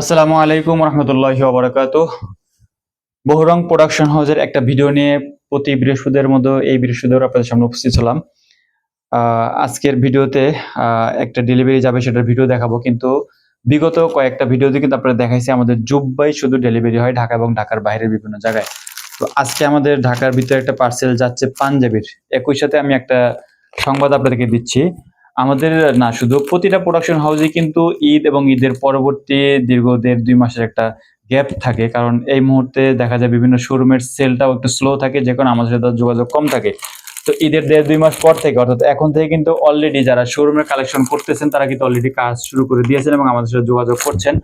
আসসালামু আলাইকুম রহমতুল্লাহ বারাকাত বহুরং প্রোডাকশন হাউসের একটা ভিডিও নিয়ে প্রতি বৃহস্পতির মতো এই বৃহস্পতিবার আপনাদের সামনে উপস্থিত আহ, আজকের ভিডিওতে একটা ডেলিভারি যাবে সেটার ভিডিও দেখাবো কিন্তু বিগত কয়েকটা ভিডিওতে কিন্তু আপনারা দেখাইছি আমাদের জুব্বাই শুধু ডেলিভারি হয় ঢাকা এবং ঢাকার বাইরের বিভিন্ন জায়গায়। তো আজকে আমাদের ঢাকার ভিতরে একটা পার্সেল যাচ্ছে পাঞ্জাবির। একই সাথে আমি একটা সংবাদ আপনাদেরকে দিচ্ছি। আমাদের, না, শুধু প্রতিটা প্রোডাকশন হাউসে কিন্তু ঈদ এবং ঈদের পরবর্তী দীর্ঘ দেড়, দুই মাসের একটা গ্যাপ থাকে। কারণ এই মুহূর্তে দেখা যায় বিভিন্ন শোরুমের সেলটাও একটু স্লো থাকে, যে কারণে আমাদের সাথে যোগাযোগ কম থাকে। তো ঈদের দেড়, দুই মাস পর থেকে, অর্থাৎ এখন থেকে কিন্তু অলরেডি যারা শোরুমের কালেকশন করতেছেন, তারা কিন্তু অলরেডি কাজ শুরু করে দিয়েছেন এবং আমাদের সাথে যোগাযোগ করছেন।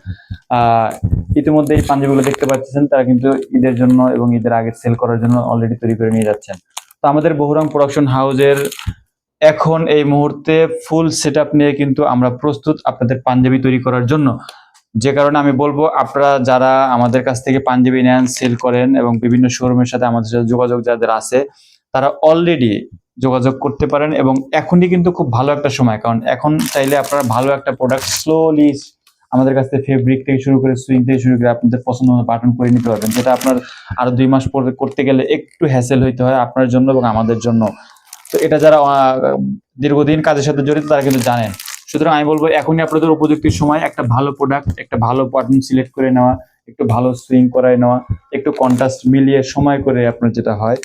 ইতিমধ্যে এই পাঞ্জাবিগুলো দেখতে পাচ্ছেন, তারা কিন্তু ঈদের জন্য এবং ঈদের আগে সেল করার জন্য অলরেডি তৈরি করে নিয়ে যাচ্ছেন। তো আমাদের বহুরং প্রোডাকশন হাউসের এখন এই মুহূর্তে ফুল সেট নিয়ে কিন্তু আমরা প্রস্তুত আপনাদের পাঞ্জাবি তৈরি করার জন্য। যে কারণে আমি বলব, আপনারা যারা আমাদের কাছ থেকে পাঞ্জাবি নেন সেল করেন এবং বিভিন্ন শোরুমের সাথে আমাদের সাথে যোগাযোগ যাদের আছে, তারা অলরেডি যোগাযোগ করতে পারেন এবং এখনই কিন্তু খুব ভালো একটা সময়। কারণ এখন চাইলে আপনারা ভালো একটা প্রোডাক্ট স্লোলি আমাদের কাছ থেকে ফেব্রিক থেকে শুরু করে সুইং থেকে শুরু করে আপনাদের পছন্দ মতো বাটন করে নিতে পারবেন। যেটা আপনার আরও দুই মাস পরে করতে গেলে একটু হ্যাসেল হইতে হয় আপনার জন্য এবং আমাদের জন্য। তো এটা যারা দীর্ঘদিন কাজের সাথে জড়িত, তারা কিন্তু জানেন। সুতরাং আমি বলব, এখনই আপনাদের উপযুক্ত সময়, একটা ভালো প্রোডাক্ট একটা ভালো বাটন সিলেক্ট করে নেওয়া, একটু ভালো সুইং করায় নেওয়া, একটু কন্ট্রাস্ট মিলিয়ে সময় করে আপনার যেটা হয়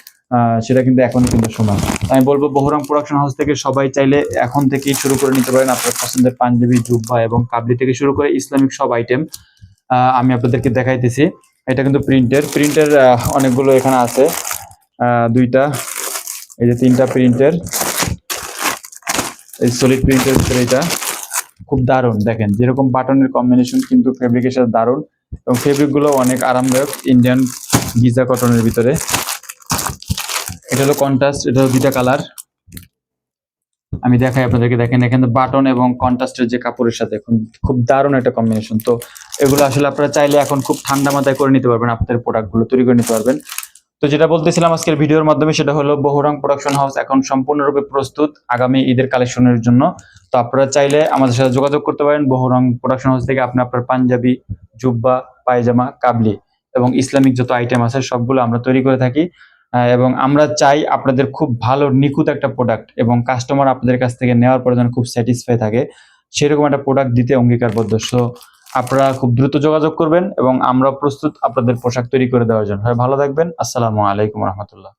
সেটা কিন্তু এখন কিন্তু সময়। আমি বলব, বহরম প্রোডাকশন হাউস থেকে সবাই চাইলে এখন থেকেই শুরু করে নিতে পারেন আপনার পছন্দের পাঞ্জাবি, জুব্বা এবং কাবলি থেকে শুরু করে ইসলামিক সব আইটেম আমি আপনাদেরকে দেখাইতেছি। এটা কিন্তু প্রিন্টের প্রিন্টের অনেকগুলো এখানে আছে দুইটা। এই যে তিনটা প্রিন্টের এই সলিড প্রিন্টের ভিতরে এটা। খুব দারুণ, দেখেন, যেরকম বাটনের কম্বিনেশন কিন্তু ফেব্রিকের সাথে দারুণ। এবং ফেব্রিকগুলো অনেক আরামদায়ক ইন্ডিয়ান গিজা কটনের ভিতরে। এটা হলো কন্ট্রাস্ট এটা হলো দুইটা কালার আমি দেখাই আপনাদেরকে, দেখেন, এখানে বাটন এবং কন্ট্রাস্টের যে কাপড়ের সাথে, এখন খুব দারুণ একটা কম্বিনেশন তো এগুলো আসলে আপনারা চাইলে এখন খুব ঠান্ডা মাথায় করে নিতে পারবেন, আপনাদের প্রোডাক্টগুলো তৈরি করে নিতে পারবেন। তো যেটা বলতেছিলাম আজকের ভিডিওর মাধ্যমে সেটা হলো বহুরং প্রোডাকশন হাউস এখন সম্পূর্ণরূপে প্রস্তুত আগামী ঈদের কালেকশনের জন্য। তো আপনারা চাইলে আমাদের সাথে যোগাযোগ করতে পারেন। বহুরং প্রোডাকশন হাউস থেকে আপনি আপনার পাঞ্জাবি, জুব্বা, পায়জামা, কাবলি এবং ইসলামিক যত আইটেম আছে সবগুলো আমরা তৈরি করে থাকি। এবং আমরা চাই আপনাদের খুব ভালো, নিখুঁত একটা প্রোডাক্ট এবং কাস্টমার আপনাদের কাছ থেকে নেওয়ার পরে যেন খুব স্যাটিসফাই থাকে। সেরকম একটা প্রোডাক্ট দিতে অঙ্গীকারবদ্ধ। সো আপনারা খুব দ্রুত যোগাযোগ করবেন এবং আমরা প্রস্তুত আপনাদের পোশাক তৈরি করে দেওয়ার জন্য। ভালো থাকবেন। আসসালামু আলাইকুম রহমতুল্লাহ।